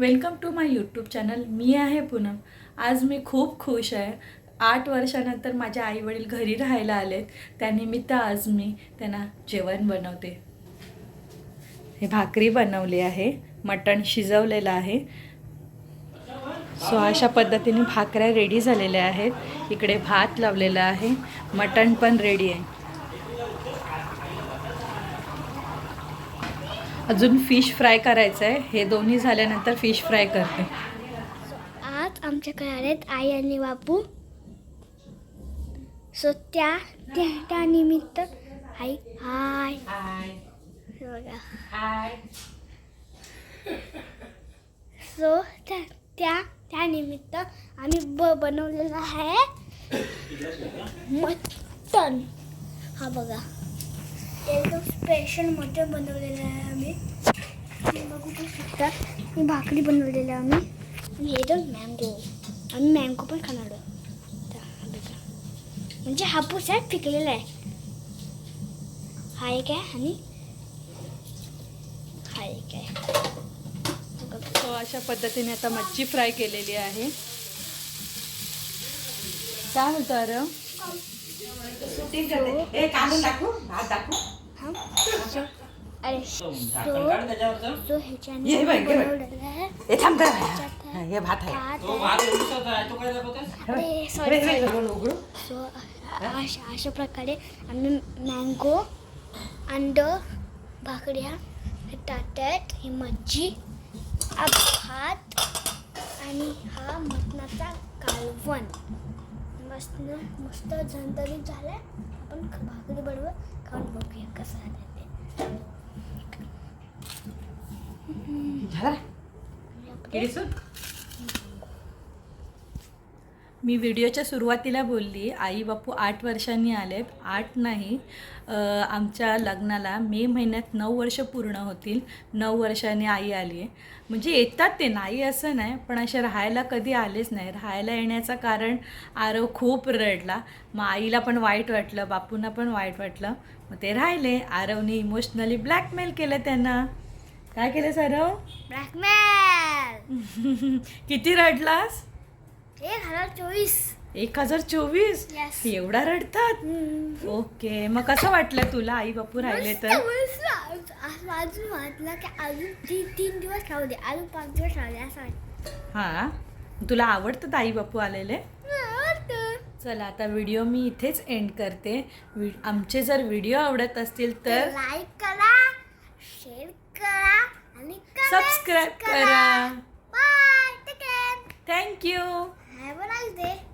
Welcome to my YouTube channel. मी आहे पूनम. आज मी खूप खुश आहे. आठ वर्षानंतर माझ्या आईवडील घरी राहायला आलेत. त्यानिमित्त आज मी त्यांना जेवण बनवते. हे भाकरी बनवली आहे. मटण शिजवलेलं आहे. सो अशा पद्धतीने भाकऱ्या रेडी झालेल्या आहेत. इकडे भात लावलेला आहे. मटण पण रेडी आहे. अजून फिश फ्राय करायचं आहे. हे दोन्ही झाल्यानंतर फिश फ्राय करते. आज आमच्याकडे आलेत आई आणि बापू सो त्या त्या त्यानिमित्त आई हाय. बघा. सो त्या त्या त्यानिमित्त आम्ही ब बनवलेलं आहे. मटन. हा बघा. एकदम स्पेशल मटन बनवलेलं आहे आम्ही. बघू पण शकता ही भाकरी बनवलेली आहे आम्ही. हे तर मँगो आम्ही मँगो पण खाणार. म्हणजे हापूस आहे पिकलेला आहे. हा एक आहे आणि हा एक आहे. बघा. सो अशा पद्धतीने आता मच्छी फ्राय केलेली आहे. काय होतं अरे हा सो अरे ह्याच्याने. बनवलेलं आहे. हे थांब हे भात आहे. भात आहे. अरे सॉरी सॉरी सो अशा अशा प्रकारे आम्ही मँगो अंड भाकऱ्या टाट्यात ही मच्छी हा भात आणि हा मटणाचा कालवण. मस्त मस्त झणझणीत झाला आपण भाकरी बरोबर खाऊन बघूया कसं झालं? ते मी व्हिडिओच्या सुरुवातीला बोलली आई बापू आठ वर्षांनी आलेत. आठ नाही आमच्या लग्नाला मे महिन्यात नऊ वर्ष पूर्ण होतील. नऊ वर्षांनी आई आली आहे म्हणजे येतात ते नाही असं नाही पण असे राहायला कधी आलेच नाही. राहायला येण्याचं कारण आरव खूप रडला. मग आईला पण वाईट वाटलं बापूंना पण वाईट वाटलं. मग ते राहिले. आरवने इमोशनली ब्लॅकमेल केलं त्यांना. काय केलं आरव ब्लॅकमेल किती रडलास? एक हजार चोवीस. एक हजार चोवीस? Yes. एवढा रडतात? ओके मग कसं वाटलं तुला आई बापू राहिले तर? अजून वाटलं की अजून तीन तीन दिवस राहू दे. अजून पाच दिवस राहू दे असं वाटतं हा? तुला आवडतात आई बापू आलेले? आवडतं. चला आता व्हिडिओ मी इथेच एंड करते. वि- आमचे जर व्हिडिओ आवडत असतील तर लाईक करा शेअर करा आणि सबस्क्राईब करा. Bye take care thank you Have a nice day.